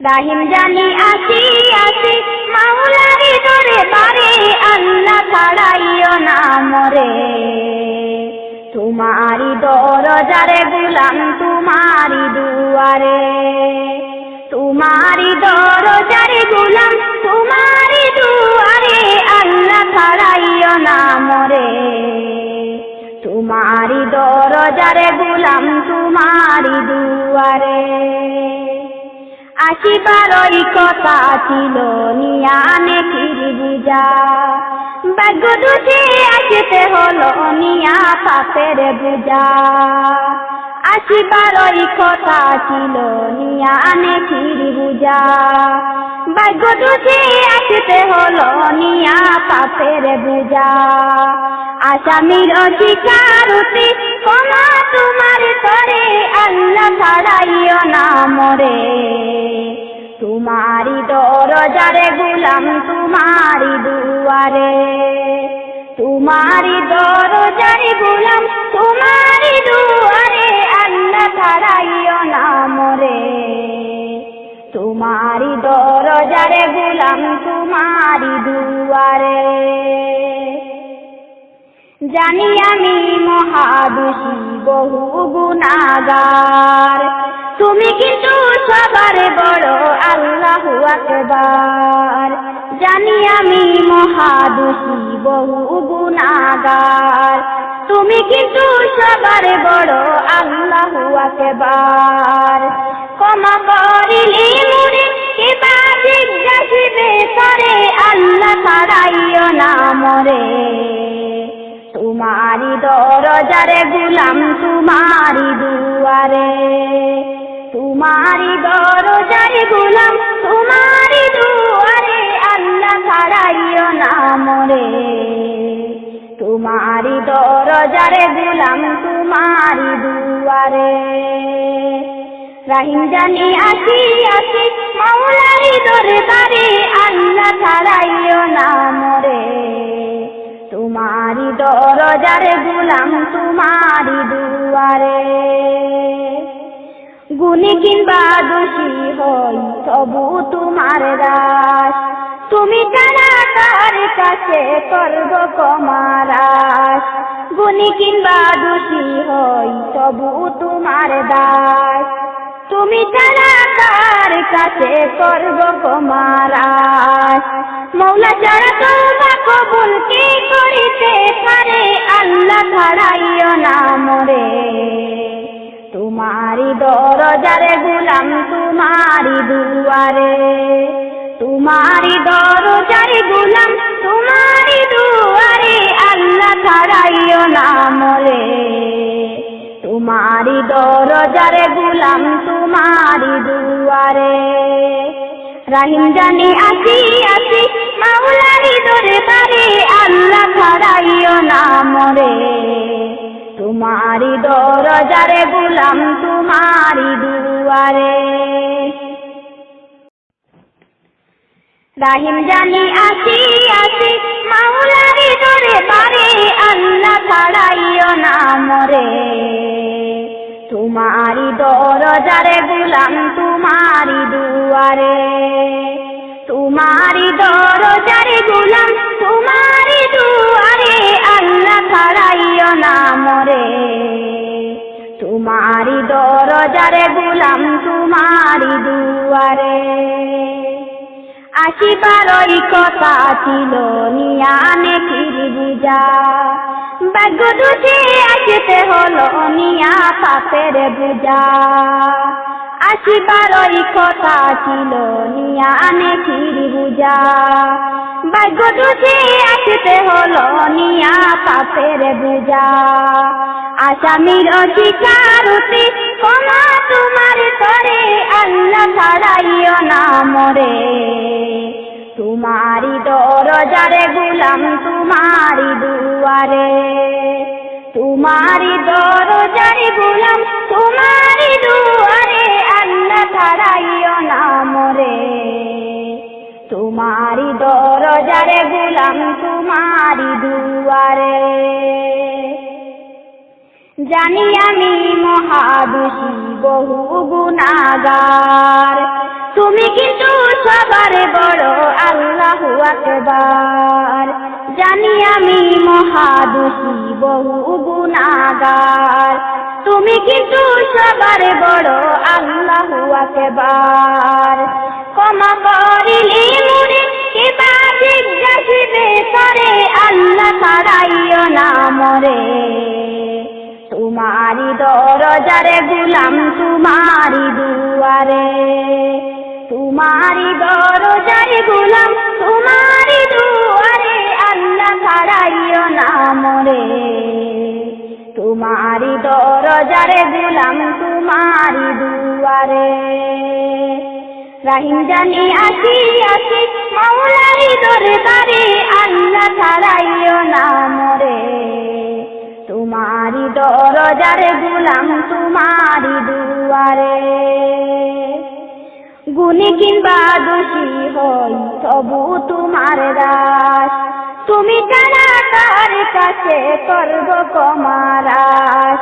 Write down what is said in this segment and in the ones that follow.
রাহিম জানি আসি আসি, মাওলারি দরে বারে আল্লাহ ছাড়াইও না মরে। তোমারি দরজারে গুলাম তোমারি দুয়ারে। তোমারি দরজারে গুলাম তোমারি দুয়ারে, আল্লাহ ছাড়াইও না মরে। তোমারি দরজারে গুলাম তোমারি দুয়ারে। আসিবারই কথা ছিল নিয়ানে কির বুঝা। ভাগ্য দুষে আসিতে হলো, নিয়া পাপের বুঝা। আসিবার ওই কথা ছিল নিয়ানে কির বুঝা। ভাগ্য দুষে আসিতে হলো, নিয়া পাপের বুঝা আসামির অধিকারতে ক্ষমা তোমার তরে আল্লাহ ছাড়াইও না মরে তোমারি দরজারে গুলাম তোমারি দুয়ারে। তোমারি দরজারে গুলাম তোমারি দুয়ারে, আল্লাহ ছাড়াইও না মরে তোমারি দরজারে গুলাম, তোমারি দুয়ারে। জানি আমি মহাদুষী, বহু গুণাগার। তুমি কিন্তু সবার বড় আল্লাহ আকবার। জানি আমি মহাদুষী, বহু গুণাগার। তুমি কিন্তু সবার বড় আল্লাহ আকবার। ক্ষমা করিলে মুরে কেবা জিজ্ঞাসিবে করে আল্লাহ ছাড়াইও না মরে। তোমারি দরজারে গুলাম তোমারি দুয়ারে। তোমারি দরজারে গুলাম তোমারি দুয়ারে, আল্লাহ ছাড়াইও না মরে। তোমারি দরজারে গুলাম তোমারি দুয়ারে। রাহিম জানি আসি আসি মাওলারি দরবারে আল্লাহ ছাড়াইও না মরে। তোমারি দরজারে গুলাম তোমারি দুয়ারে। গুনি কিংবা দোষী হই, তবু তোমার দাস। তুমি জানা তার কাছে করব কমারাস গুনি কিংবা দোষী হই, তবু তোমার দাস। তুমি জানা তার কাছে করব কমারাস মৌলা ছাড়া তোমা কবুল কে করিতে পারে, আল্লাহ ছাড়াইও না মরে। তোমারি দরজারে গুলাম তোমারি দুয়ারে। তোমারি দরজারে গুলাম তোমারি দুয়ারে, আল্লাহ ছাড়াইও না মরে। তোমারি দরজারে গুলাম, তোমারি দুয়ারে। রাহিম জানি, আসি আসি, মাওলারি পারে আল্লাহ ছাড়াইও না মরে। তোমারি দরজারে গুলাম, তোমারি দুয়ারে। রাহিম জানি আসি আসি, মাওলারি দরবারে আল্লাহ ছাড়াইও না মরে। তোমারি দরজারে গুলাম তোমারি দুয়ারে। তোমারি দরজারে গুলাম তোমারি দুয়ারে, আল্লাহ ছাড়াইও না মরে। তোমারি দরজারে গুলাম তোমারি দুয়ারে। আসিবারই কথা ছিল নিয়ানে নেকির বুঝা। ভাগ্য দুটি আসতে হলো নিয়া পাপের বুঝা। আসিবারই কথা ছিল নিয়ানে ফির বুঝা ভাগ্য দুষে আসতে হলো নিয়া পাপের বুঝা আসামির অধিকারতে ক্ষমা তোমার তরে আল্লাহ ছাড়াইও না মরে তোমারি দরজারে গুলাম তোমারি দুয়ারে তোমারি দরজারে গুলাম তোমারি দুয়ারে আল্লাহ ছাড়াইও না মরে। তোমারি দরজারে গুলাম তোমারি দুয়ারে। জানি আমি মহাদোষী, বহু গুণাগার। তুমি কিন্তু সবার বড় আল্লাহ আকবার। জানি আমি মহাদুষী, বহু গুণাগার। তুমি কিন্তু সবার বড় আল্লাহ আকবার ক্ষমা করিলে মুরে কিবা জিজ্ঞাসিবে করে আল্লাহ তারাইও না মরে। তোমারি দরজারে গুলাম তোমারি দুয়ারে। তোমারি দরজারে গুলাম তোমারি দুয়ারে ছাড়াইও না মরে। তোমারি দরজারে গুলাম তোমারি দুয়ারে। রাহিম জানি আসি আসি মাওলারি দরবারে, আল্লাহ ছাড়াইও না মরে। তোমারি দরজারে গুলাম তোমারি দুয়ারে। গুণী কিংবা দোষী হই, তবু তোমার দাস। তুমি জানা তার কাছে করব কমারাস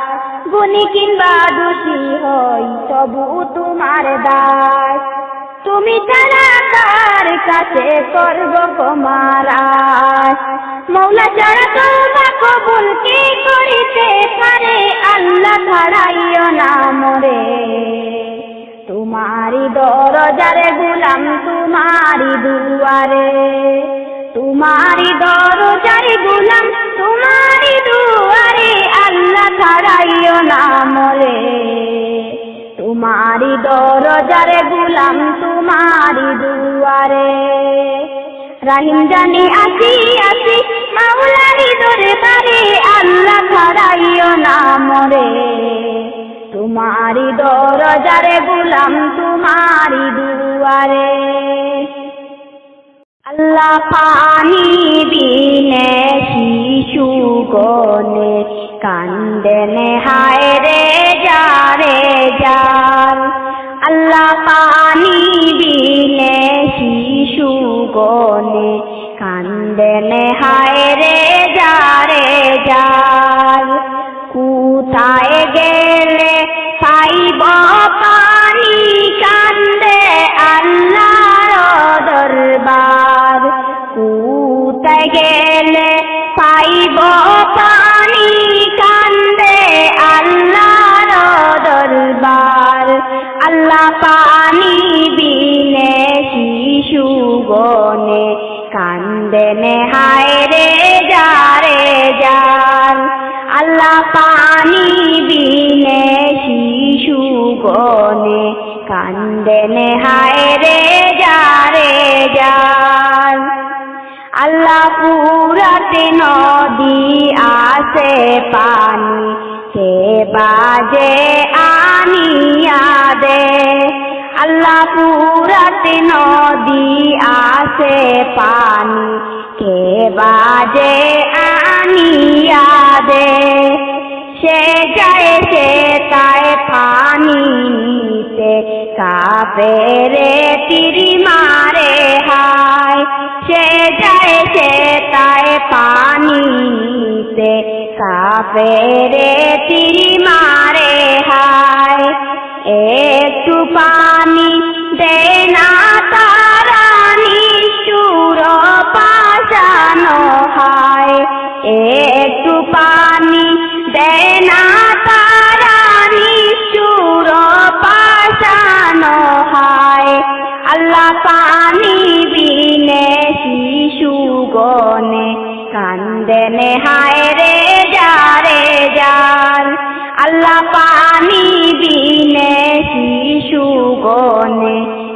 গুণী কিংবা দোষী হই তবু তোমার দাস। তুমি জানা তার কাছে করব কমারাস মৌলা ছাড়া তোমা কবুল কি করিতে পারে? আল্লাহ ছাড়াইও না মরে তোমারি দরজারে গুলাম তোমারি দুয়ারে। তোমারি দরজারে গুলাম, তোমারি দুয়ারে আল্লাহ ছাড়াইও না মরে। তোমারি দরজারে গুলাম, তোমারি দুয়ারে। রাহিম জানি আসি আসি মাওলারি দরবারে আল্লাহ ছাড়াইও না মরে। তোমারি দরজারে গুলাম, তোমারি দুয়ারে। আল্লাহ পানি বিনে শিশু গনে কান্দেনে হায় রে যারে। যার আল্লাহ পানি বিনে শিশু গনে কান্দেনে হায় রে যারে যার। পানি বিনে শিশু গনে কান্দেনে হায় রে যারে যার আল্লাহ পানি বিনে শিশু গনে কান্দেনে হায় রে যারে যার আল্লাহ পুরাতে নদী আসে পানি সে বাজে আনিয়া দে আল্লাহ পুরাতে নদী আসে পানি। কে বাজে আনিয়া দে। সে যায়, সে তাই পানি নিতে। কাপে রে তিরি মারে হায়। সে যায়, সে তাই পানি নিতে। কাপে রে তিরি মারে একটু পানি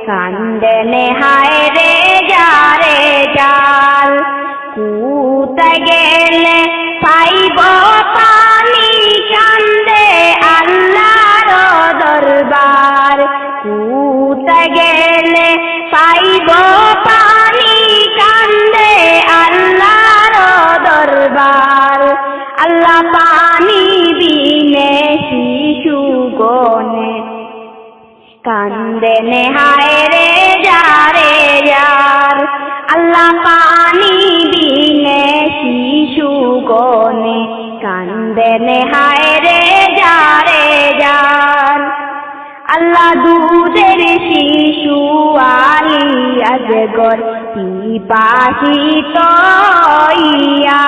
গনে কান্দেনে আজগর পিপাসিত ইয়া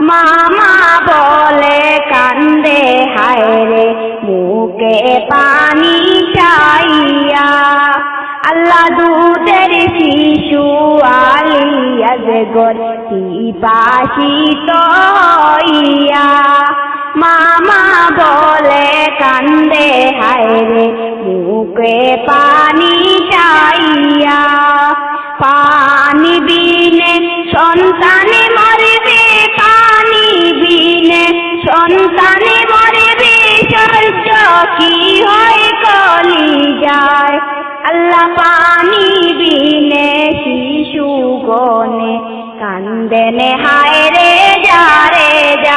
মামা বলে কান্দে, হায় রে মুখে পানি চাইয়া। আল্লাহ দুধের শিশু আলিয়াজগর পিপাসিত ইয়া মামা বলে কান্দে, হায় রে মুখে পানি চাইয়া। পানি বিনে সন্তানে মরবে, পানি বিনে সন্তানে মরবে, সহ্য কি হয় কলি যায়। আল্লাহ পানি বিনে শিশু গনে কান্দেনে, হায় রে, যারে যার আল্লাহ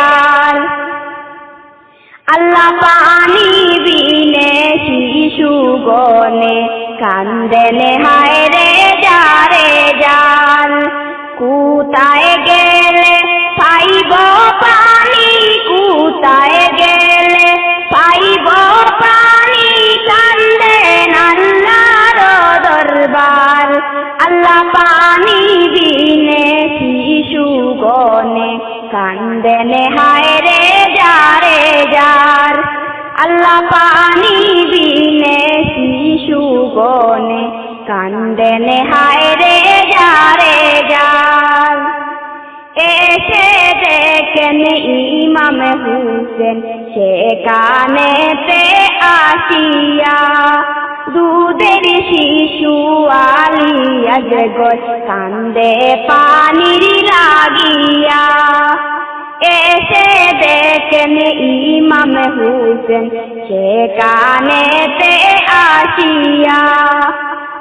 পানি বিনে শিশু গনে কান্দেনে হায় রে যারে যার কুতায় গেলে পাইব পানি, কুতায় গেলে পাইব পানি কান্দেন আল্লাহর দরবার। আল্লাহ পানি বিনে শিশু গনে কান্দেনে হায় রে যারে যার। আল্লাহ পানি বিনে শিশু গনে কান্দেনে হায় রে যারে যার। এসে দেখেন ইমাম হুসেন, সে কানেতে আসিয়া শিশু আলিয়া জগৎ কান্দে পানির লাগিয়া। এসে দেখেন ইমাম হুসেন সে কানেতে আসিয়া।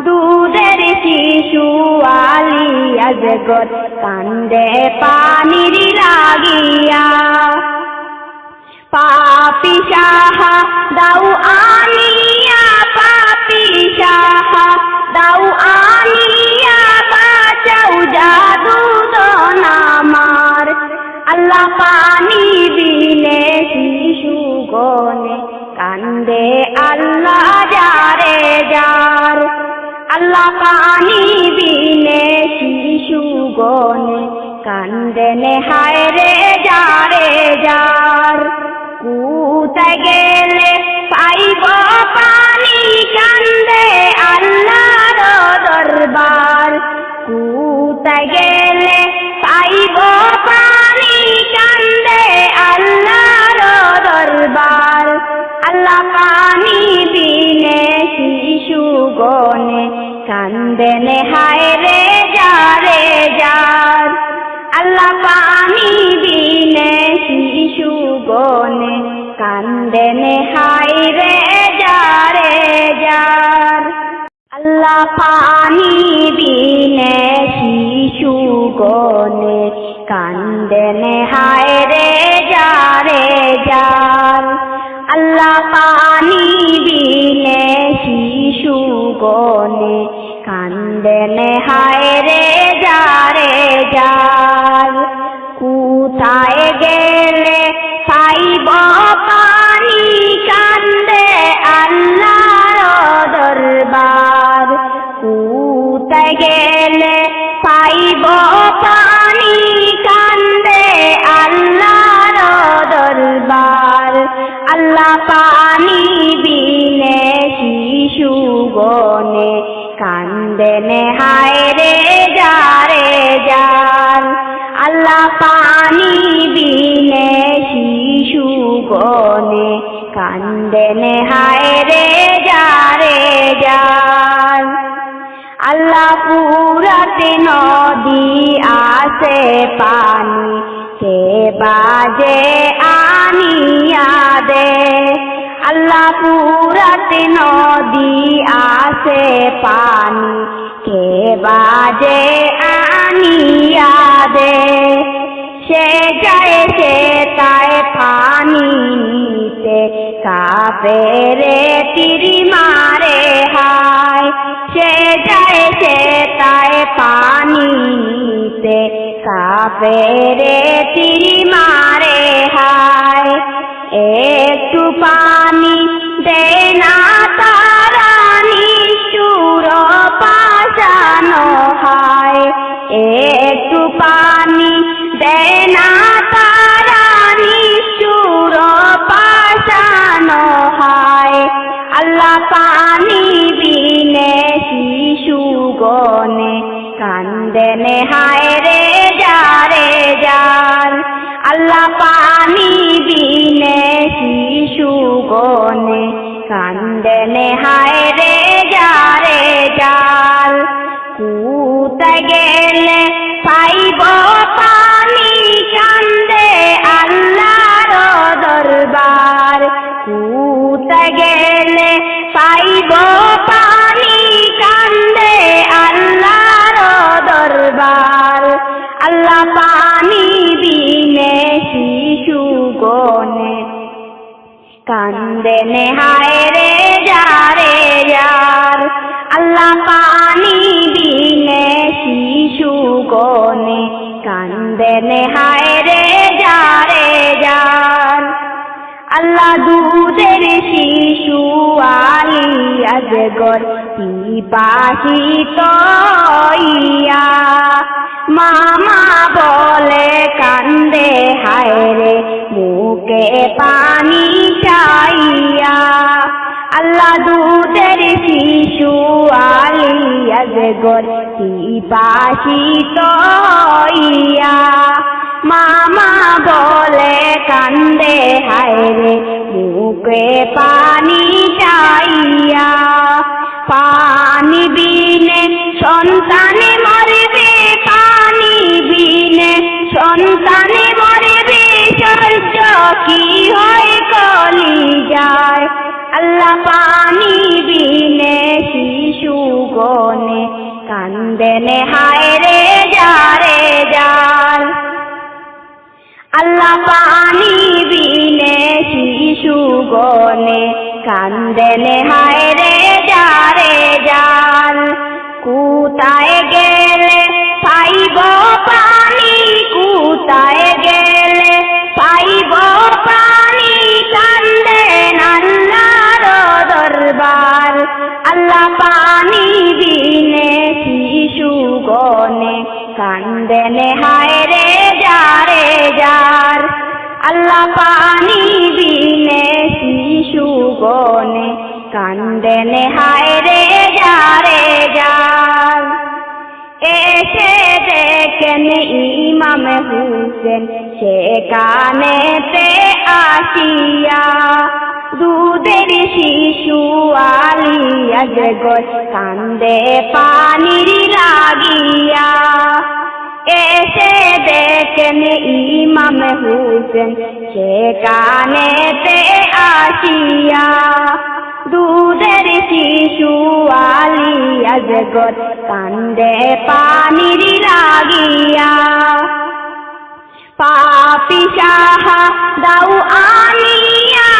দুধের শিশু আলিয়া জগৎ কান্দে পানির লাগিয়া। পাপি সাহা দাউ আনিয়া কান্দে আল্লাহ যারে যার। আল্লাহ পানি বিনে শিশু গনে কান্দেনে হায় রে যারে যার। কুতায় গনে কান্দেনে হাই রে যারে যার। আল্লাহ পানি বিনে শিশু গনে কান্দেনে হায় গনে কান্দেনে, হায় রে যারে যার আল্লাহ পানি বিনে শিশু গনে কান্দেনে, হায় রে যারে যার আল্লাহ পুরাতে নদী আসে পানি সে বাজে আনিয়া দে। আল্লাহ পুরাতে নদী আসে পানি। কে বাজে আনিয়া দে? সে যায় সে তাই পানি নিতে। কাপে রে তিরি মারে হায়। সে যায় সে তাই পানি নিতে। কাপে রে তিরি মারে হায়। একটু পানি দেয় না তারা নিষ্ঠুর পাশানো হায়। একটু পানি দেয় না তারা নিষ্ঠুর পাশানো হয়। আল্লাহ পানি বিনে শিশু গনে কান্দেনে হায় রে যা রে যার আল্লাহ পানি শিশু গনে কান্দে কান্দে নেহায় রে যারে যার। আল্লাহ পানি বিনে শিশু গনে। কান্দে নেহায় রে যারে যার। আল্লাহ দুধের শিশু আলি আজগর, পিপাসিত ইয়া মামা বলে কান্দে, হায় মুখে পানি চাইয়া। আল্লাহ দুধের শিশু আলি আজগর পিপাসিত ইয়া মামা বলে কান্দে, হায় মুখে পানি চাইয়া। পানি বিনে সন্তানে যায়। আল্লাহ পানি বিনে শিশু গনে কান্দেনে হায় রে যারে যার। আল্লাহ পানি বিনে শিশু গনে কান্দেনে হায় রে যারে। যান কুতায় গেলে পাইব পানি, কুতায় পানি বিনে শিশু গনে কান্দেনে, হায় রে যারে যার। আল্লাহ পানি বিনে শিশু গনে কান্দেনে, হায় রে যারে যার। এসে দেখেন ইমাম হুসেন, সে কানেতে আসিয়া দুধের শিশু আলিয়া জগৎ কান্দে, পানির লাগিয়া। এসে দেখেন ইমাম হুসেন সে কানেতে আসিয়া। দুধের শিশু আলিয়া জগৎ কান্দে, পানির লাগিয়া। পাপি সাহা দাউ আনিয়া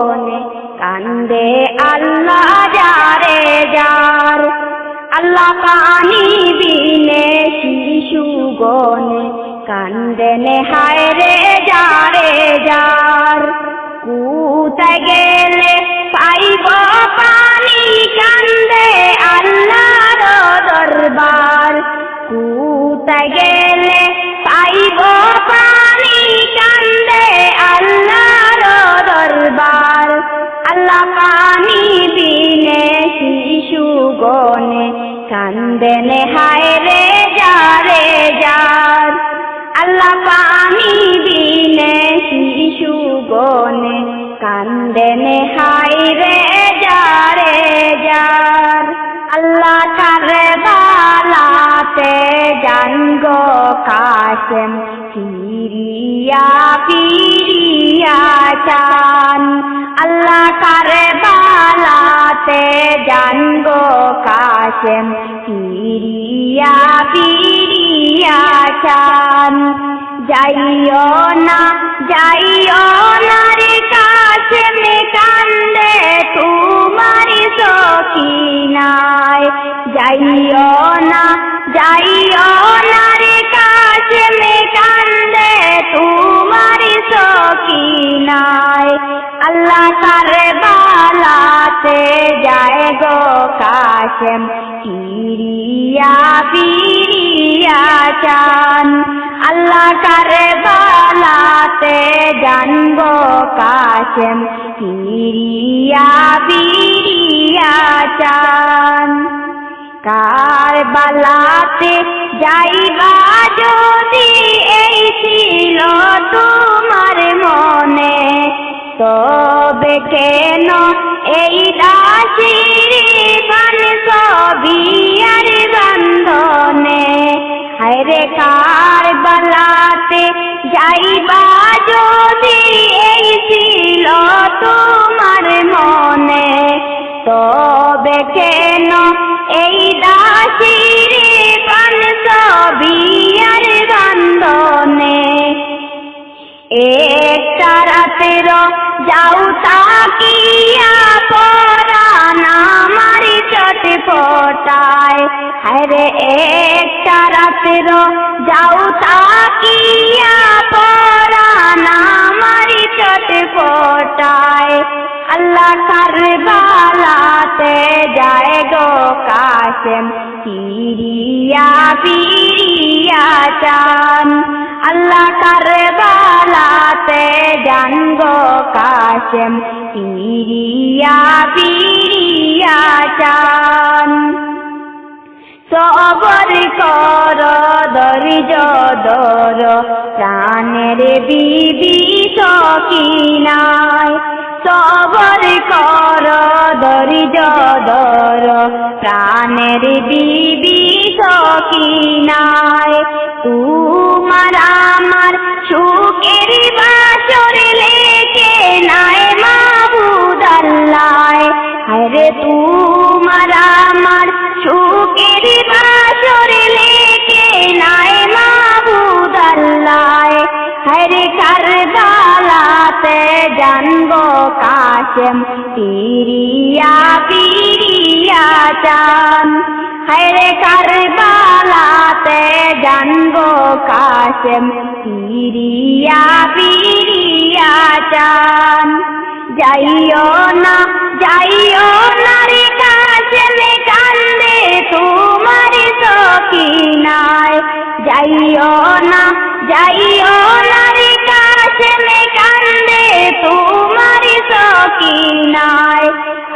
গনে কান্দে আল্লাহ যারে যার। আল্লাহ পানি বিনে শিশু গনে কান্দেনে হায় রে যারে যার। কুতে গেলে পাইব পানি কান্দে আল্লাহর দরবার। কুতে গেলে পাইব পানি গনে কান্দেনে হায় রে যারে যার আল্লাহ পানি বিনে শিশু গনে কান্দেনে হায় রে যারে যার আল্লাহ কারে বালাতে জানগ কাশেম। ফিরিয়া ফিরিয়া চান। আল্লাহ কারে বালাতে জানগ কাশেম। ফিরিয়া ফিরিয়া চান। যাইও না যাইও না রে কাশেম, কান্দে তোমারি সখিনায় যাইও না যাইও না রে কাশেম কান্দে তোমারি সখিনায় আল্লাহ তারে বালাতে যায় গো কাশেম, ফিরিয়া ফিরিয়া চান। আল্লাহ কারে বালাতে জানব কাশেম কিরিয়া বিরিয়া চান। কার বালাতে যাইবা যদি এই ছিল তোমার মনে? তবে কেন এই দাসির বান সবই আর বন্ধনে? হায়রে কার বালাতে যাইবা যদি এই ছিল তোমার মনে? তবে কেন এই দাসির বান সবই আর বন্ধনে একটা রাতের যাও তাকিয়া পরান আমার চট ফোটায়। আরে একটা রাতের যাও তাকিয়া পরান আমার চট ফোটায়। আল্লাহ কারবালাতে যায় গো কাশেম কিরিয়া পিরিয়া চান। আল্লাহ কারবালাতে যান গো কাশেম কিরিয়া পিরিয়া চান। সবর কর, ধৈর্য ধর, প্রাণের বিবি সকিনায় সবর কর ধৈর্য ধর প্রাণের বিবি সকিনায় তোমার আমার সুখের বাসর লেকে নাই মাবুদ আল্লাহ হরে তোমার আমার সুখের বাসর লেকে নাই মাবুদ আল্লাহ হরে কারবালাতে জানব কাশেম পিরিয়া পিরিয়া চান। হরে কারবালাতে জানব কাশেম পিরিয়া পিরিয়া চান। যাইও না যাইও না রে কাশেম কান্দে তোমার সকিনায়। যাইও না যাইও না রে কাশেম তোমার সকিনায়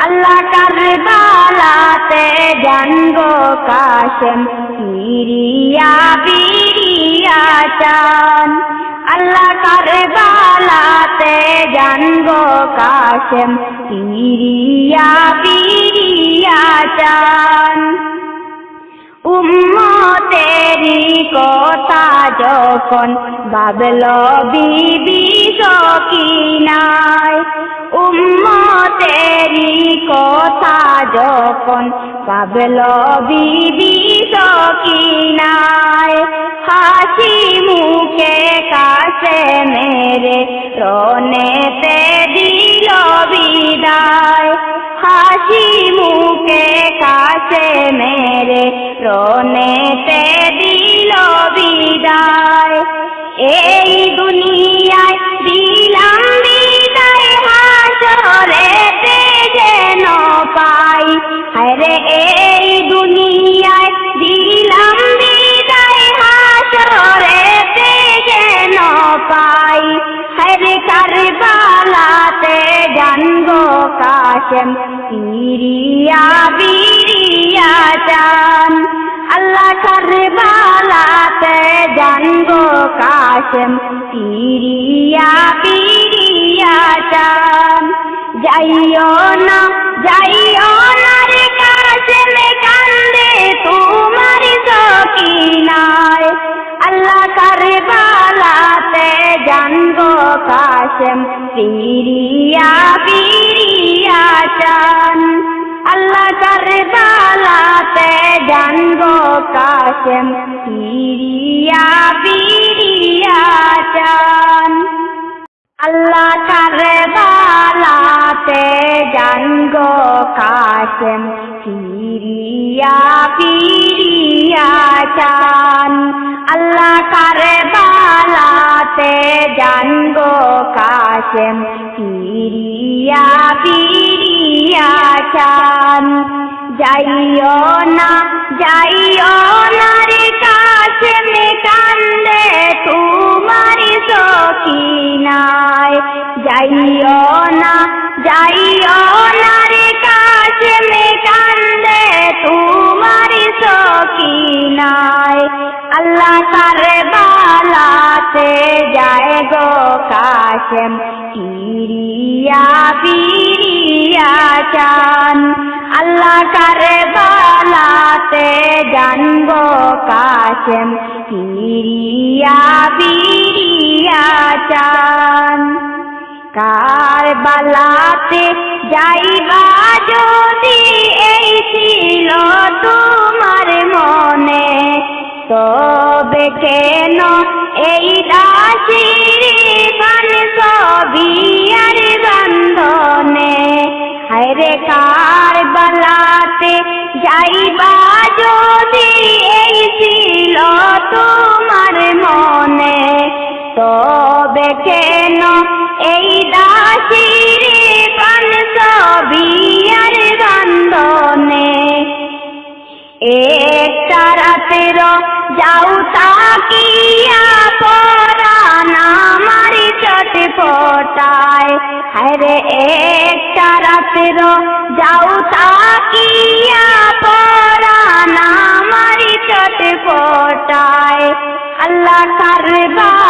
আল্লাহ কারবালাতে জানব কাশেম পিরিয়া পিরিয়া চান। আল্লাহ কারবালাতে জানব কাশেম পিরিয়া পিরিয়া চান। উম্মতেরি কথা যখন বাবল বিবি সকিনায়, উম্মতেরি কথা যখন বাবল বিবি সকিনায়, হাসি মুখে কাছে মেরে রনেতে দিল বিদায়। হাসি মুখে কাছে মেরে রনেতে দিল বিদায়। এই দুনিয়ায় দিলাম বিদায়, হাসরেতে যেন পাই। আরে এই দুনিয়ায় দিলাম বিদায়, হাসরেতে যেন পাই। হরে কারবালাতে জানব কাশেম পিরিয়া বিরিয়া চান আল্লাহ কারবালাতে জানব কাশেম। পিরিয়া পিরিয়া চান যাইও না যাইও না রে কাশেম কান্দে তোমার সকিনায়। কারবালাতে জানব কাশেম পিরিয়া পিরিয়া চান আল্লাহ কারবালাতে জানব কাশেম পিরিয়া পিরিয়া চান আল্লাহ কারবালাতে জানগো কাশেম ফিরিয়া ফিরিয়া চান। আল্লাহ কারে বালাতে জানব কাশেম। ফিরিয়া ফিরিয়া চান। যাইও না যাইও না রে কাশেম, কান্দে তোমার সখিনায় যাইও না যাইও না রে কাশেম কান্দে তোমার সকিনায় আল্লাহ কারে বালাতে যায় গো কাশেম। ইরিয়া বিরিয়া চান। আল্লাহ কারে বালাতে জানগো কাশেম। ইরিয়া বিরিয়া চান। কার বালাতে যাইবা যদি এই ছিল তোমার মনে? তবে কেন এই দাসির গান সবই আর বন্ধনে হায়রে কার বালাতে যাইবা যদি এই ছিল তোমার মনে? তবে কেন একটা রাতের যাও তাকিয়া পরান আমার চটে পটায় হরে একটা রাতের যাও তাকিয়া পরান আমার চটে পটায় আল্লাহ কারবা